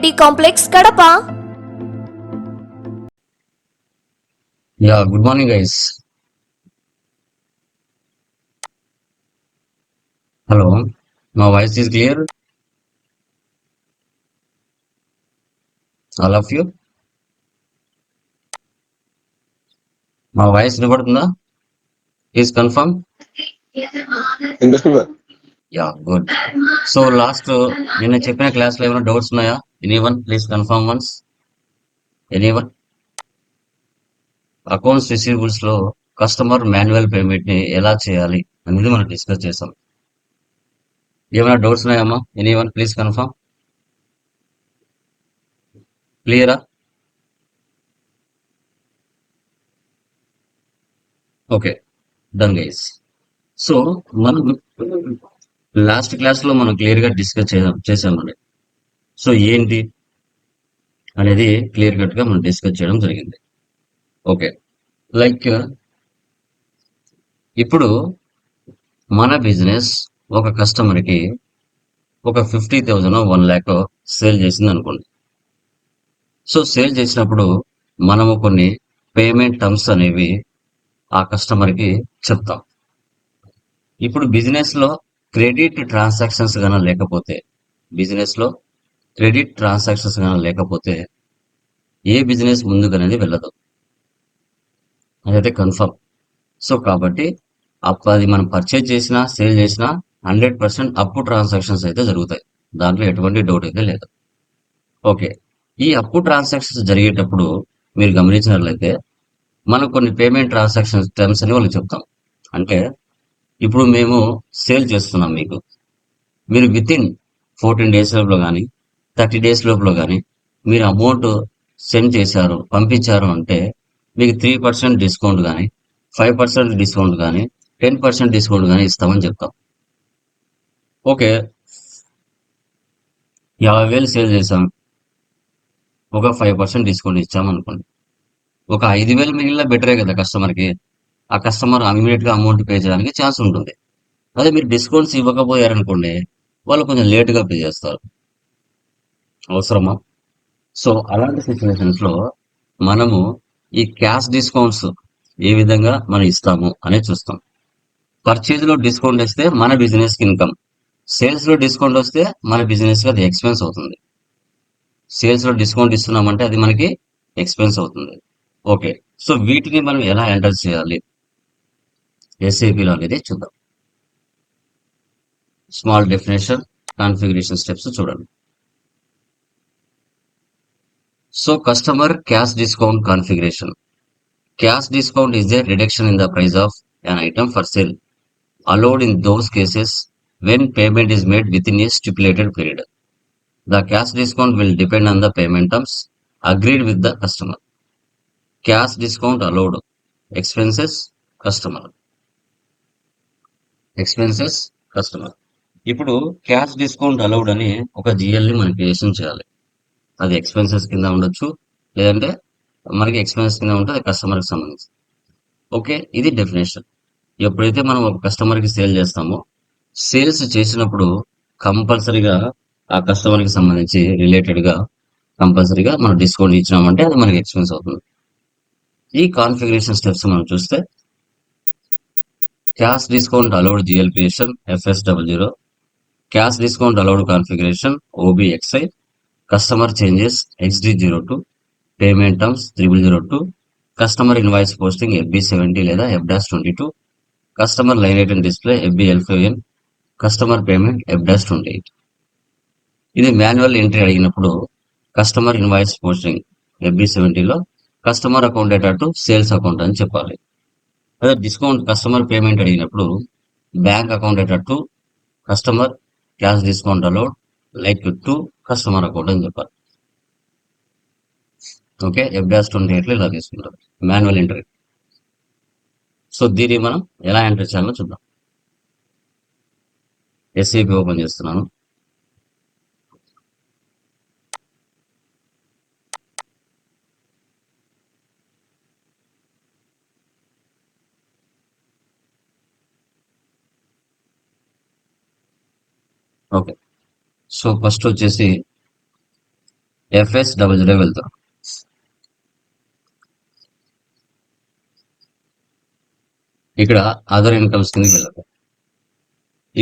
Reddy complex Kadapa yeah good morning guys hello మా voice is clear all of you మా voice వినబడుతుందా is confirm yeah good so last నిన్న చెప్పిన class లో ఏమైనా doubts ఉన్నాయా anyone please confirm once anyone accounts receivables లో customer manual payment ని ఎలా చేయాలి అనేది మనం డిస్కస్ చేసాం ఏమైనా డౌట్స్ ఉన్నాయమ్మా ఎనీవన్ ప్లీజ్ కన్ఫర్మ్ క్లియరా ఓకే డన్ గైస్ సో మనం లాస్ట్ క్లాస్ లో మనం క్లియర్ గా డిస్కస్ చేసాం చేసామండి సో ఏంటి అనేది క్లియర్ కట్గా మనం డిస్కస్ చేయడం జరిగింది ఓకే లైక్ ఇప్పుడు మన బిజినెస్ ఒక కస్టమర్కి ఒక fifty thousand one lakh sale చేసింది అనుకోండి సో సేల్ చేసినప్పుడు మనము కొన్ని పేమెంట్ టర్మ్స్ అనేవి ఆ కస్టమర్కి చెప్తాం ఇప్పుడు బిజినెస్లో క్రెడిట్ ట్రాన్సాక్షన్స్ కానీ లేకపోతే బిజినెస్లో క్రెడిట్ ట్రాన్సాక్షన్స్ కానీ లేకపోతే ఏ బిజినెస్ ముందుకు అనేది వెళ్ళదు అదైతే కన్ఫర్మ్ సో కాబట్టి అది మనం పర్చేజ్ చేసినా సేల్ చేసినా హండ్రెడ్ పర్సెంట్ అప్పు ట్రాన్సాక్షన్స్ అయితే జరుగుతాయి దాంట్లో ఎటువంటి డౌట్ అయితే లేదు ఓకే ఈ అప్పు ట్రాన్సాక్షన్స్ జరిగేటప్పుడు మీరు గమనించినట్లయితే మనం కొన్ని పేమెంట్ ట్రాన్సాక్షన్స్ టర్మ్స్ అని వాళ్ళకి చెప్తాం అంటే ఇప్పుడు మేము సేల్ చేస్తున్నాం మీకు మీరు విత్ ఇన్ ఫోర్టీన్ డేస్ లో కానీ థర్టీ డేస్ లోపల కానీ మీరు అమౌంట్ సెండ్ చేశారు పంపించారు అంటే మీకు త్రీ పర్సెంట్ డిస్కౌంట్ కానీ ఫైవ్ పర్సెంట్ డిస్కౌంట్ కానీ టెన్ పర్సెంట్ డిస్కౌంట్ కానీ ఇస్తామని చెప్తాం ఓకే యాభై వేలు సేల్ చేశాం ఒక ఫైవ్ పర్సెంట్ డిస్కౌంట్ ఇచ్చామనుకోండి ఒక ఐదు వేలు మిగిలిన బెటరే కదా కస్టమర్కి ఆ కస్టమర్ గా అమౌంట్ పే చేయడానికి ఛాన్స్ ఉంటుంది అదే మీరు డిస్కౌంట్స్ ఇవ్వకపోయారనుకోండి వాళ్ళు కొంచెం లేట్గా పే చేస్తారు అవసరమా సో అలాంటి సిచ్యువేషన్స్ లో మనము ఈ క్యాష్ డిస్కౌంట్స్ ఏ విధంగా మనం ఇస్తాము అనేది చూస్తాం పర్చేజ్ లో డిస్కౌంట్ వస్తే మన బిజినెస్ కి ఇన్కమ్ సేల్స్ లో డిస్కౌంట్ వస్తే మన బిజినెస్ కి అది ఎక్స్పెన్స్ అవుతుంది సేల్స్ లో డిస్కౌంట్ ఇస్తున్నామంటే అది మనకి ఎక్స్పెన్స్ అవుతుంది ఓకే సో వీటిని మనం ఎలా ఎంటర్ చేయాలి ఎస్ఏపిలో అనేది చూద్దాం స్మాల్ డెఫినేషన్ కాన్ఫిగరేషన్ స్టెప్స్ చూడండి So customer cash discount configuration. Cash discount is a reduction in the price of an item for sale allowed in those cases when payment is made within a stipulated period. The cash discount will depend on the payment terms agreed with the customer. Cash discount allowed. Expenses, customer. Expenses customer ఇప్పుడు cash discount allowed అని ఒక జిఎల్ని మనం creation చేయాలి అది expenses కింద ఉండొచ్చు లేదంటే మనకి ఎక్స్పెన్సెస్ కింద ఉంటుంది అది కస్టమర్కి సంబంధించి ఓకే ఇది డెఫినేషన్ ఎప్పుడైతే మనం ఒక కస్టమర్కి సేల్ చేస్తామో సేల్స్ చేసినప్పుడు కంపల్సరీగా ఆ కస్టమర్కి సంబంధించి రిలేటెడ్గా కంపల్సరీగా మనం డిస్కౌంట్ ఇచ్చినామంటే అది మనకి ఎక్స్పెన్స్ అవుతుంది ఈ కాన్ఫిగరేషన్ స్టెప్స్ మనం చూస్తే cash discount allowed జిఎల్పిఎషన్ FS double zero cash discount allowed configuration OBXI customer changes XD zero two payment terms triple zero two customer invoice posting FB seventy లేదా F dash twenty two customer line item display FB ఎల్ఫ్యూఎన్ customer payment F dash twenty eight ఇది manual entry అడిగినప్పుడు customer invoice posting FB సెవెంటీలో customer account data to sales account అని చెప్పాలి అదే discount customer payment అడిగినప్పుడు bank account data to customer cash discount allowed like to customer account అని చెప్పాలి okay ఎఫ్డాస్ twenty ఎయిట్లో ఇలా తీసుకుంటారు మాన్యువల్ ఎంట్రీ సో దీన్ని మనం ఎలా ఎంటర్ చేయాలో చూద్దాం ఎస్సీపీ ఓపెన్ చేస్తున్నాను ఓకే సో ఫస్ట్ వచ్చేసి ఎఫ్ఎస్ డబల్ జీరో వెళ్తాం ఇక్కడ అదర్ ఇన్కమ్స్ కింద వెళ్ళదు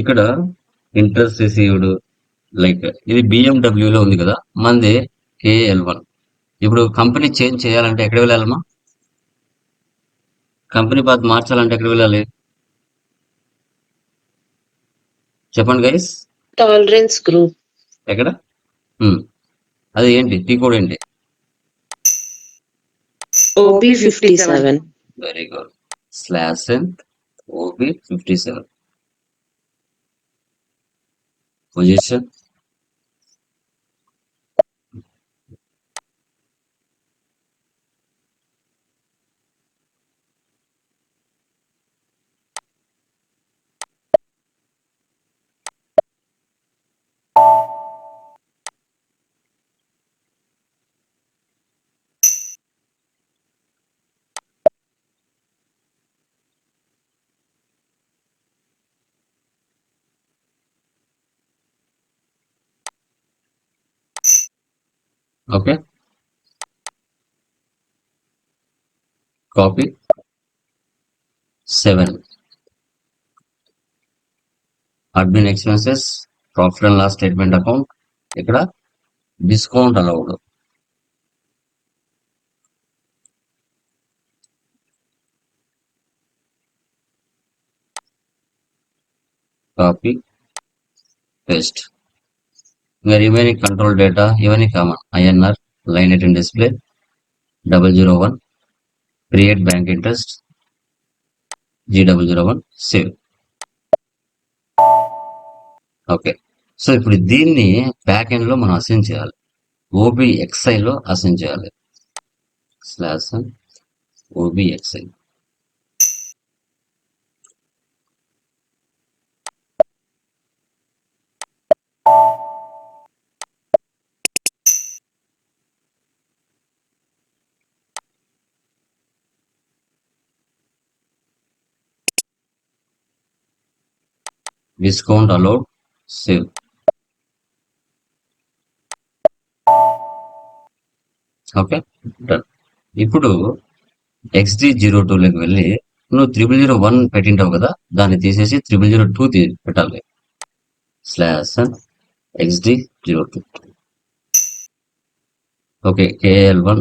ఇక్కడ ఇంట్రెస్ట్ రిసీవ్డ్ లైక్ ఇది బిఎండబ్ల్యూలో ఉంది కదా మంది కేఎల్ వన్ ఇప్పుడు కంపెనీ చేంజ్ చేయాలంటే ఎక్కడ వెళ్ళాలమ్మా కంపెనీ పాత్ మార్చాలంటే ఎక్కడ వెళ్ళాలి చెప్పండి గైస్ టాలరెన్స్ గ్రూప్ ఎక్కడ అది ఏంటి టీ కోడ్ ఏంటి OB fifty seven very good slash OB fifty seven position okay copy seven admin expenses profit and loss statement account ఇక్కడ డిస్కౌంట్ అలౌడ్ కాపీ పేస్ట్ మీ రిమైనింగ్ కంట్రోల్ డేటా ఇవన్నీ common INR line item display double zero one create bank interest G double zero one save okay so ఇప్పుడు దీన్ని back end లో మనం అసెన్ చేయాలి ఓబిఎక్స్ఐ లో assign చేయాలి slash OBXI discount allowed save okay done ఇప్పుడు XD zero టూలోకి వెళ్ళి నువ్వు త్రిబుల్ జీరో వన్ పెట్టింటావు కదా దాన్ని తీసేసి త్రిబుల్ జీరో టూ పెట్టాలి slash XD zero two okay KL one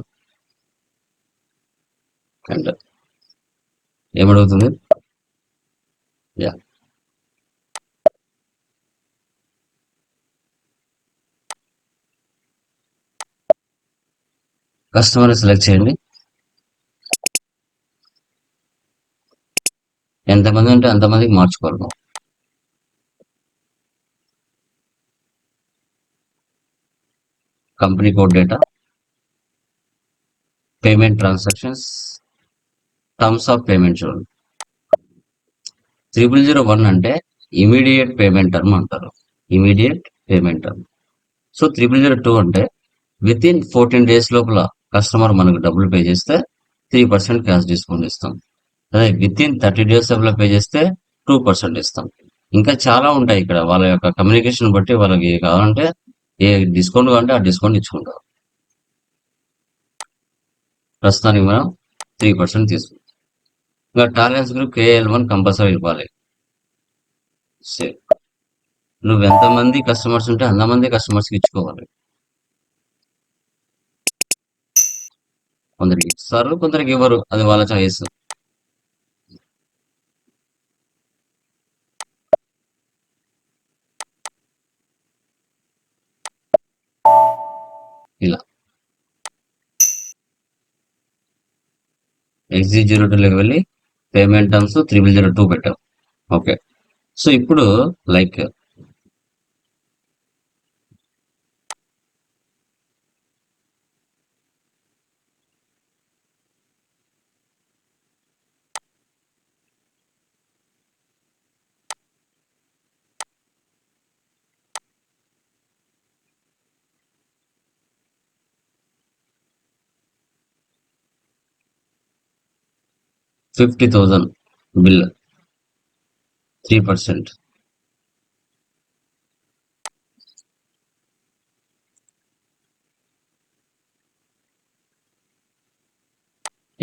and ఏమడుగుతుంది yeah customer select చేయండి ఎంతమంది ఉంటే అంతమందికి మార్చుకోవాలి company code data payment transactions terms of payment చూడండి త్రిబుల్ జీరో వన్ అంటే ఇమీడియట్ పేమెంట్ టర్మ్ అంటారు immediate payment term so triple zero two అంటే within fourteen days లోపల కస్టమర్ మనకు డబ్బులు పే చేస్తే త్రీ పర్సెంట్ క్యాష్ డిస్కౌంట్ ఇస్తాం అదే విత్ ఇన్ థర్టీ డేస్ లో పే చేస్తే టూ పర్సెంట్ ఇస్తాం ఇంకా చాలా ఉంటాయి ఇక్కడ వాళ్ళ యొక్క కమ్యూనికేషన్ బట్టి వాళ్ళకి కావాలంటే ఏ డిస్కౌంట్ కావాలంటే ఆ డిస్కౌంట్ ఇచ్చుకుంటారు ప్రస్తుతానికి మనం త్రీ పర్సెంట్ తీసుకుంటాం ఇంకా tolerance group KL one compulsory ఇవ్వాలి నువ్వు ఎంతమంది కస్టమర్స్ ఉంటే అంతమంది కస్టమర్స్కి ఇచ్చుకోవాలి కొందరికి ఇస్తారు కొందరికి ఇవ్వరు అది వాళ్ళ చాయిస్ ఇలా ఎక్స్జీ జీరో టూ వెళ్ళి payment terms triple zero two పెట్టాం ఓకే సో ఇప్పుడు like fifty thousand bill three percent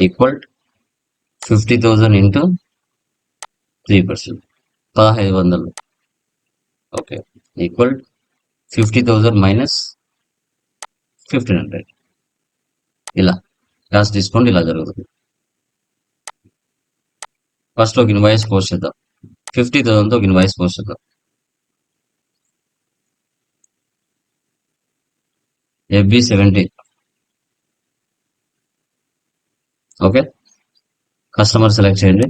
equal fifty thousand into three percent పదహైదు వందలు okay equal fifty thousand minus fifteen hundred ఇలా కాస్ట్ డిస్కౌంట్ ఇలా జరుగుతుంది first ఒక invoice post చేద్దాం fifty తో ఒక ఇన్వాయిస్ పోస్ట్ చేద్దాం FB seventy okay customer select చేయండి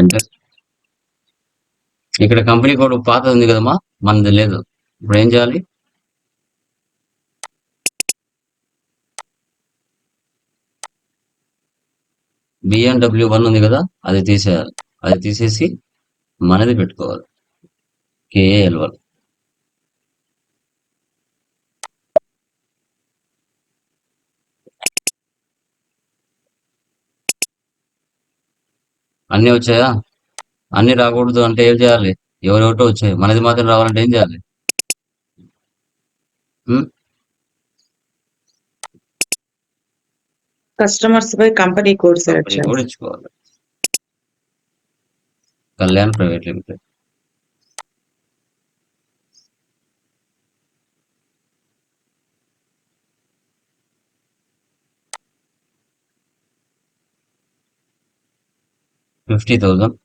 ఎంటర్ ఇక్కడ కంపెనీ కోడ్ పాత ఉంది కదమ్మా మనది లేదు ఇప్పుడు ఏం చేయాలి బిఎండబ్ల్యూ వన్ ఉంది కదా అది తీసేయాలి అది తీసేసి మనది పెట్టుకోవాలి కేఏఎల్ వన్ అన్నీ వచ్చాయా అన్నీ రాకూడదు అంటే ఏం చేయాలి ఎవరెవటో వచ్చాయి మనది మాత్రం రావాలంటే ఏం చేయాలి కస్టమర్స్ పై కంపెనీ కోడ్ సెలెక్ట్ చేయాలి ఇచ్చుకోవాలి Kalyan private limited fifty thousand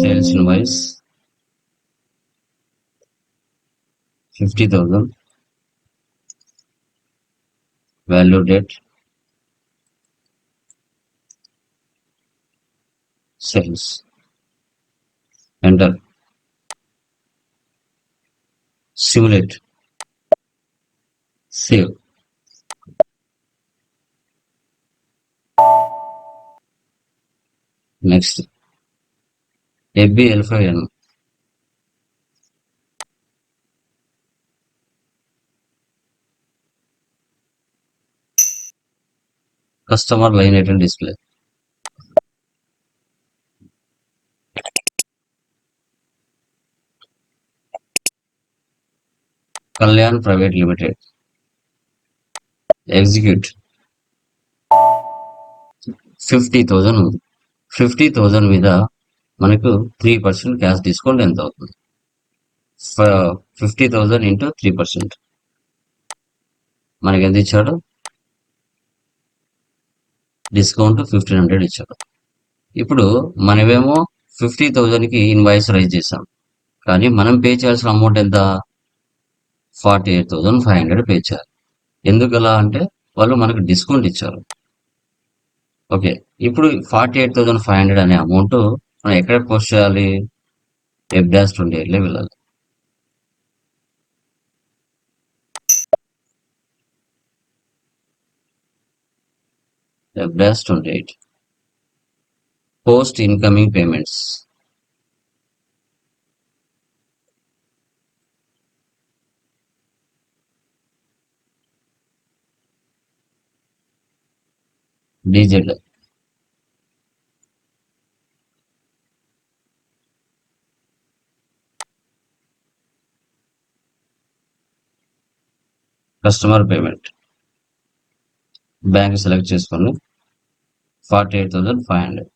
sales invoice fifty thousand valued cells. Enter. Simulate. Save. Next. ABL5N. Customer line item display Kalyan private limited execute fifty thousand ఉంది ఫిఫ్టీ థౌజండ్ మీద మనకు three percent cash discount ఎంత అవుతుంది fifty thousand into three percent మనకి ఎంత ఇచ్చాడు discount fifteen hundred ఇచ్చారు ఇప్పుడు మనమేమో ఫిఫ్టీ థౌజండ్కి ఇన్వాయిస్ రైజ్ చేసాం కానీ మనం పే చేయాల్సిన అమౌంట్ ఎంత forty eight thousand five hundred pay చేయాలి ఎందుకు అలా అంటే వాళ్ళు మనకు డిస్కౌంట్ ఇచ్చారు ఓకే ఇప్పుడు forty eight thousand five hundred అనే అమౌంట్ మనం ఎక్కడ పోస్ట్ చేయాలి ఎఫ్ డాష్ ట్వంటీ వెళ్ళాలి the milestone date, post incoming payments. Digital. Customer payment. Bank select చేసుకోండి forty eight thousand five hundred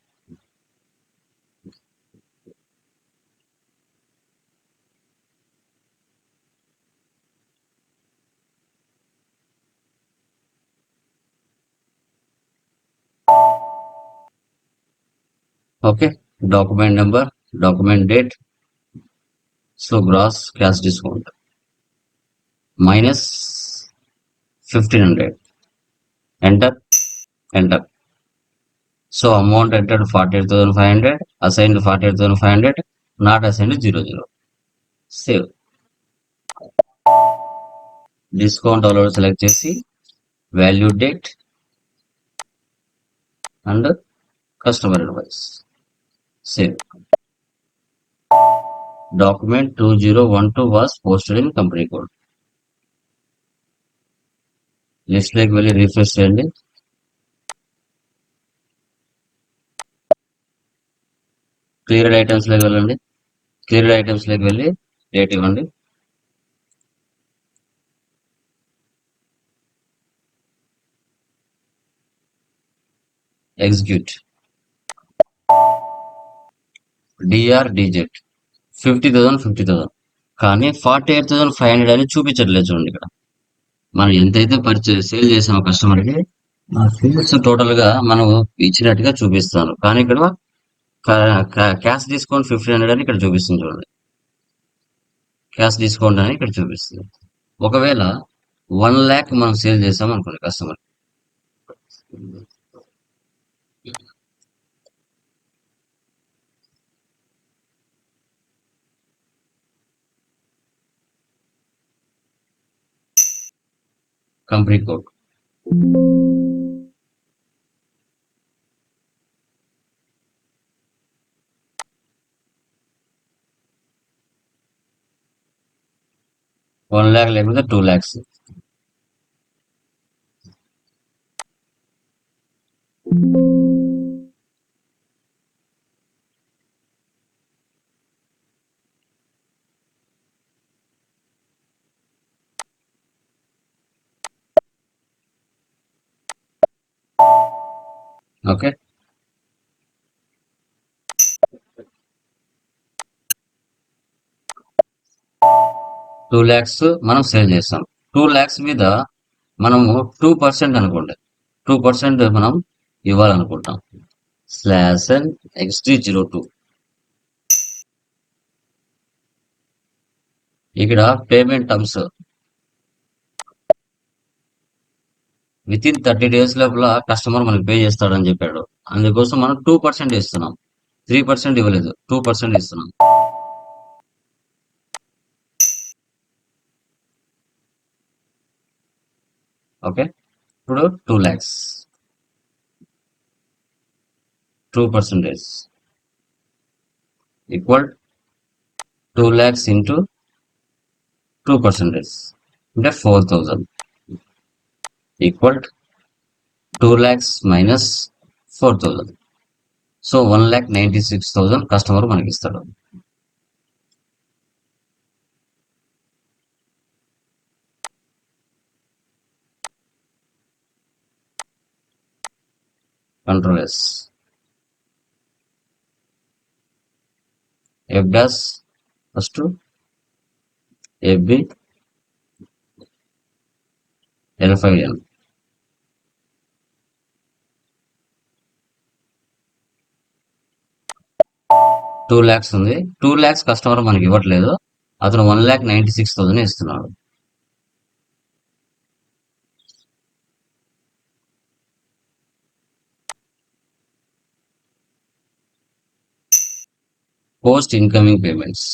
okay document number document date so gross cash discount minus fifteen hundred enter, enter. So amount entered 48,500, assigned 48,500, not assigned 00. Save. Discount allowed select JC, value date, and customer advice. Save. Document 2012 was posted in company code. Like వెళ్ళి refresh చేయండి items ఐటమ్స్లోకి వెళ్ళండి items ఐటమ్స్లోకి వెళ్ళి date ఇవ్వండి execute DR డిజెట్ fifty thousand fifty thousand కానీ forty eight thousand five hundred అని చూపించట్లేదు చూడండి ఇక్కడ మనం ఎంతైతే పరిచయం సేల్ చేసామో కి ఆ సేల్స్ టోటల్ గా మనం ఇచ్చినట్టుగా చూపిస్తాను కానీ ఇక్కడ క్యాష్ డిస్కౌంట్ ఫిఫ్టీన్ హండ్రెడ్ అని ఇక్కడ చూపిస్తుంది చూడండి క్యాష్ డిస్కౌంట్ అని ఇక్కడ చూపిస్తుంది ఒకవేళ వన్ ల్యాక్ మనం సేల్ చేసాం అనుకోండి customer company code one lakh లేకపోతే two lakhs thank you okay two lakhs మనం సేల్ చేస్తాం టూ ల్యాక్స్ మీద మనము టూ పర్సెంట్ అనుకోండి టూ పర్సెంట్ మనం ఇవ్వాలనుకుంటాం slash and XT zero two ఇక్కడ payment terms within thirty days లోపల కస్టమర్ మనకి పే చేస్తాడని చెప్పాడు అందుకోసం మనం టూ పర్సెంట్ ఇస్తున్నాం త్రీ పర్సెంట్ ఇవ్వలేదు టూ పర్సెంట్ ఇస్తున్నాం ఓకే ఇప్పుడు two lakhs two percentage equal two lakhs into two percentage అంటే four thousand equal two lakhs minus four 4000 so 1 lakh 96000 customer మనకి ఇస్తాడు control S F dash first FB L five N two lakhs ఉంది two lakhs customer మనకి ఇవ్వట్లేదు అతను one lakh ninety six thousand ఇస్తున్నాడు post incoming payments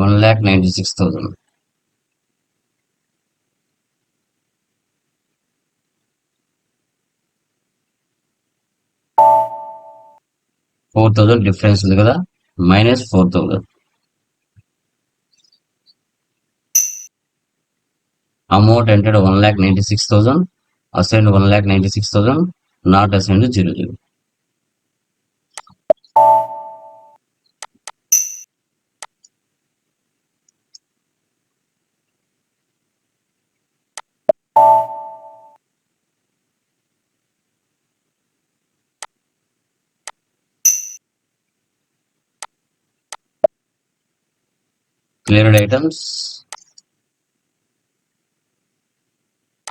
one lakh ninety six thousand four thousand difference ఉంది కదా minus four thousand amount entered one lakh ninety six thousand assigned one lakh ninety six thousand not assigned zero zero shared items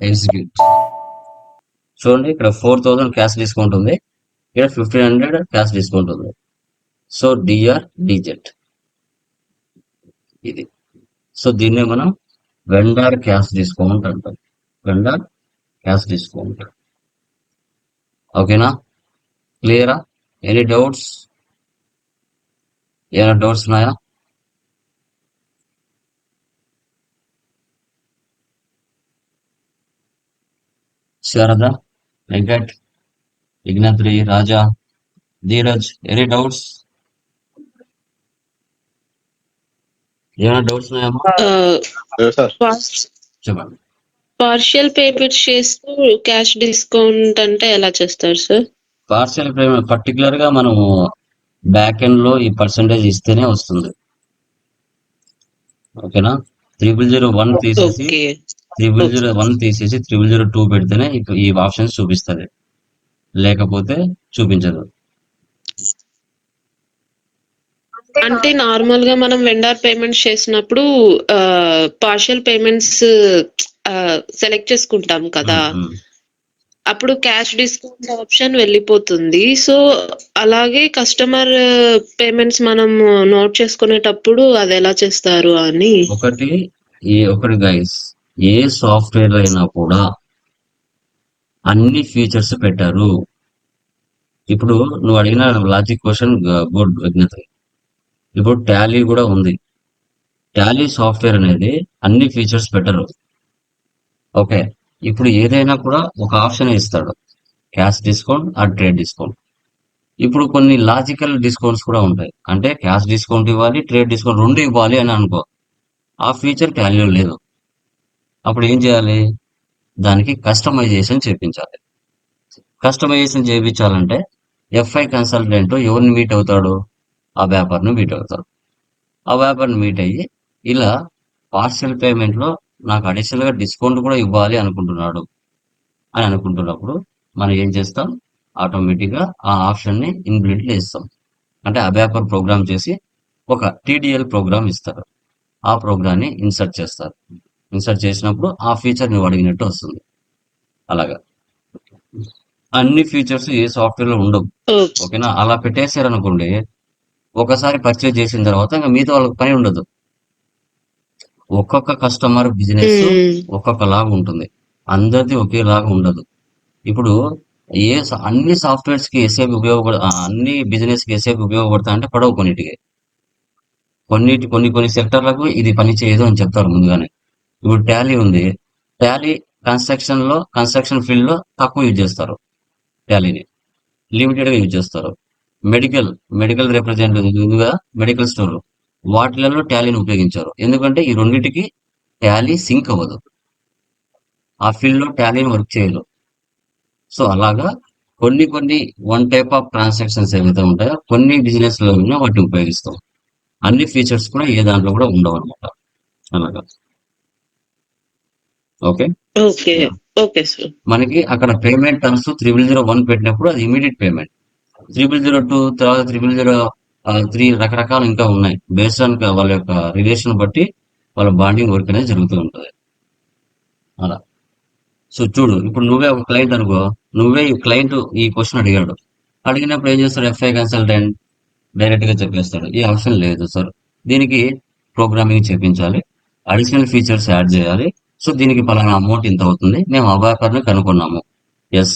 execute చూడండి ఇక్కడ four thousand cash discount ఉంది ఇక్కడ fifteen hundred cash discount ఉంది so DR డిజెట్ ఇది so దీన్నే మనం vendor cash discount అంటాం vendor cash discount ఓకేనా క్లియరా ఎనీ డౌట్స్ ఏమైనా డౌట్స్ ఉన్నాయా శారద వెంకట్ విఘ్నత్రి రాజా ధీరజ్ ఎనీ డౌట్స్ ఏమైనా డౌట్స్ పార్షియల్ పేమెంట్స్ చేస్తూ క్యాష్ డిస్కౌంట్ అంటే ఎలా చేస్తారు సార్ పార్షియల్ పేమెంట్ పర్టికులర్ గా మనం బ్యాక్ ఎండ్ లో ఈ పర్సంటేజ్ ఇస్తేనే వస్తుంది ఓకేనా త్రిబుల్ జీరో వన్ తీసేసి త్రిబుల్ జీరో వన్ తీసేసి త్రిబుల్ జీరో టూ పెడితేనే ఈ ఆప్షన్స్ చూపిస్తుంది లేకపోతే చూపించదు అంటే నార్మల్ గా మనం వెండార్ పేమెంట్స్ చేసినప్పుడు పార్షియల్ పేమెంట్స్ సెలెక్ట్ చేసుకుంటాం కదా అప్పుడు క్యాష్ డిస్కౌంట్ ఆప్షన్ వెళ్ళిపోతుంది సో అలాగే కస్టమర్ పేమెంట్స్ మనం నోట్ చేసుకునేటప్పుడు అది ఎలా చేస్తారు అని ఒకటి ఒకటి గైస్ ఏ సాఫ్ట్వేర్ అయినా కూడా అన్ని ఫీచర్స్ పెట్టారు ఇప్పుడు నువ్వు అడిగిన లాజిక్ క్వశ్చన్ గుడ్ విజ్ఞత ఇప్పుడు టాలీ కూడా ఉంది టాలీ సాఫ్ట్వేర్ అనేది అన్ని ఫీచర్స్ పెట్టరు ఓకే ఇప్పుడు ఏదైనా కూడా ఒక ఆప్షన్ ఇస్తాడు క్యాష్ డిస్కౌంట్ ఆ ట్రేడ్ డిస్కౌంట్ ఇప్పుడు కొన్ని లాజికల్ డిస్కౌంట్స్ కూడా ఉంటాయి అంటే క్యాష్ డిస్కౌంట్ ఇవ్వాలి ట్రేడ్ డిస్కౌంట్ రెండు ఇవ్వాలి అని అనుకో ఆ ఫీచర్ టాలీలో లేదు అప్పుడు ఏం చేయాలి దానికి కస్టమైజేషన్ చేయించాలి కస్టమైజేషన్ చేయించాలంటే ఎఫ్ఐ కన్సల్టెంట్ ఎవరిని మీట్ అవుతాడు ఆ వ్యాపారిని మీట్ అవుతాడు ఆ వ్యాపారిని మీట్ అయ్యి ఇలా పార్షియల్ పేమెంట్లో నాకు అడిషనల్గా డిస్కౌంట్ కూడా ఇవ్వాలి అనుకుంటున్నాడు అని అనుకుంటున్నప్పుడు మనం ఏం చేస్తాం ఆటోమేటిక్గా ఆ ఆప్షన్ని ఇన్బిల్ట్ ఇస్తాం అంటే ఆ అబ్యాపర్ ప్రోగ్రామ్ చేసి ఒక టీడీఎల్ ప్రోగ్రామ్ ఇస్తారు ఆ ప్రోగ్రామ్ని ఇన్సర్ట్ చేస్తారు ఇన్సర్ట్ చేసినప్పుడు ఆ ఫీచర్ నువ్వు అడిగినట్టు వస్తుంది అలాగా అన్ని ఫీచర్స్ ఏ సాఫ్ట్వేర్ లో ఉండవు ఓకేనా అలా పెట్టేశారు అనుకోండి ఒకసారి పర్చేజ్ చేసిన తర్వాత ఇంకా మీతో వాళ్ళకి పని ఉండదు ఒక్కొక్క కస్టమర్ బిజినెస్ ఒక్కొక్కలాగా ఉంటుంది అందరిది ఒకేలాగా ఉండదు ఇప్పుడు ఏ అన్ని సాఫ్ట్వేర్స్ కి ఎసేపు ఉపయోగపడ అన్ని బిజినెస్ కి ఎసేపు ఉపయోగపడతా అంటే పడవు కొన్నిటికి కొన్నిటి కొన్ని కొన్ని సెక్టర్లకు ఇది పని చేయదు అని చెప్తారు ముందుగానే ఇప్పుడు టాలీ ఉంది ట్యాలీ కన్స్ట్రక్షన్ లో కన్స్ట్రక్షన్ ఫీల్డ్ లో తక్కువ యూజ్ చేస్తారు ట్యాలీని లిమిటెడ్ గా యూజ్ చేస్తారు medical medical representative medical store వాటిలలో ట్యాలీని ఉపయోగించారు ఎందుకంటే ఈ రెండింటికి ట్యాలీ సింక్ అవ్వదు ఆ ఫీల్డ్ లో ట్యాలీని వర్క్ చేయదు సో అలాగా కొన్ని కొన్ని వన్ టైప్ ఆఫ్ ట్రాన్సాక్షన్స్ ఏవైతే ఉంటాయో కొన్ని బిజినెస్ లో వాటిని ఉపయోగిస్తాం అన్ని ఫీచర్స్ కూడా ఏ దాంట్లో కూడా ఉండవు అనమాట అలాగా ఓకే మనకి అక్కడ payment terms triple zero one పెట్టినప్పుడు అది immediate payment triple zero two తర్వాత త్రిబుల్ జీరో త్రీ రకరకాలు ఇంకా ఉన్నాయి బేస్డ్ ఆన్ వాళ్ళ యొక్క రిలేషన్ బట్టి వాళ్ళ బాండింగ్ వర్క్ అనేది జరుగుతూ ఉంటుంది అలా సో చూడు ఇప్పుడు నువ్వే ఒక క్లయింట్ అనుకో నువ్వే ఈ క్లయింట్ ఈ క్వశ్చన్ అడిగాడు అడిగినప్పుడు ఏం చేస్తాడు ఎఫ్ఐ కన్సల్టెంట్ డైరెక్ట్ గా చెప్పేస్తాడు ఈ ఆప్షన్ లేదు సార్ దీనికి ప్రోగ్రామింగ్ చేపించాలి అడిషనల్ ఫీచర్స్ యాడ్ చేయాలి సో దీనికి పలానా అమౌంట్ ఇంత అవుతుంది మేము అబాకర్ని కనుక్కున్నాము ఎస్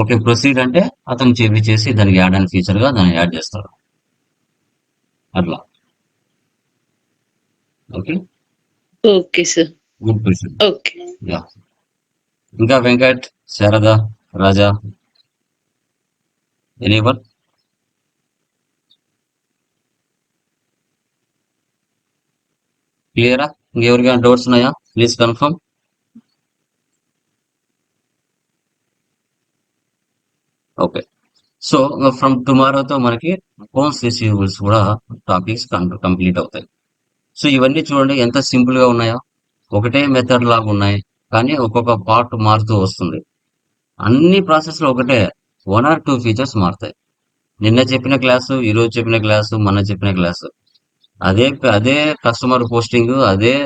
ఓకే ప్రొసీడ్ అంటే అతను చెప్పి చేసి దానికి యాడ్ అని ఫీచర్గా దాన్ని యాడ్ చేస్తాడు అట్లా okay okay sir good question okay yeah ఇంకా వెంకట్ శారద రాజా ఎనీవర్ క్లియరా ఇంకెవరికైనా డౌట్స్ ఉన్నాయా please confirm okay so from టుమారోతో మనకి అకౌంట్స్ రిసీవబుల్స్ కూడా టాపిక్స్ కంప్లీట్ అవుతాయి సో ఇవన్నీ చూడండి ఎంత సింపుల్గా ఉన్నాయో ఒకటే మెథడ్ లాగా ఉన్నాయి కానీ ఒక్కొక్క పార్ట్ మారుతూ వస్తుంది అన్ని ప్రాసెస్లో ఒకటే వన్ ఆర్ టూ ఫీచర్స్ మారుతాయి నిన్న చెప్పిన క్లాసు ఈరోజు చెప్పిన క్లాసు మొన్న చెప్పిన క్లాసు అదే అదే కస్టమర్ పోస్టింగ్ అదే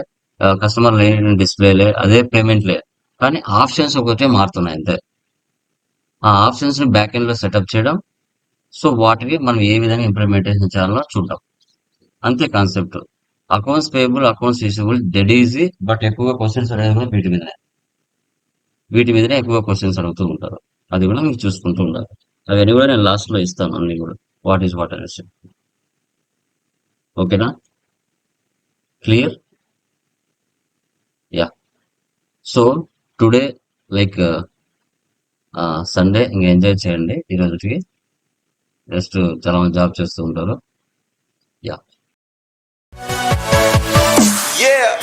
కస్టమర్ లేని డిస్ప్లేలే అదే పేమెంట్లే కానీ ఆప్షన్స్ ఒకటే మారుతున్నాయి అంతే ఆ ఆప్షన్స్ని బ్యాక్ ఎండ్లో సెటప్ చేయడం సో వాటికి మనం ఏ విధంగా ఇంప్లిమెంటేషన్ చేయాలో చూద్దాం అంతే concept accounts payable accounts receivable dead easy but ఎక్కువగా క్వశ్చన్స్ అడిగేది కూడా వీటి మీదనే వీటి మీదనే ఎక్కువ క్వశ్చన్స్ అడుగుతూ ఉంటారు అది కూడా మీరు చూసుకుంటూ ఉండాలి అవన్నీ కూడా నేను లాస్ట్లో ఇస్తాను అన్ని కూడా వాట్ ఈస్ వాట్ అనేసి ఓకేనా clear so today like Sunday ఇంకా ఎంజాయ్ చేయండి ఈ రోజుకి జస్ట్ చాలా మంది జాబ్ చేస్తూ ఉంటారు యా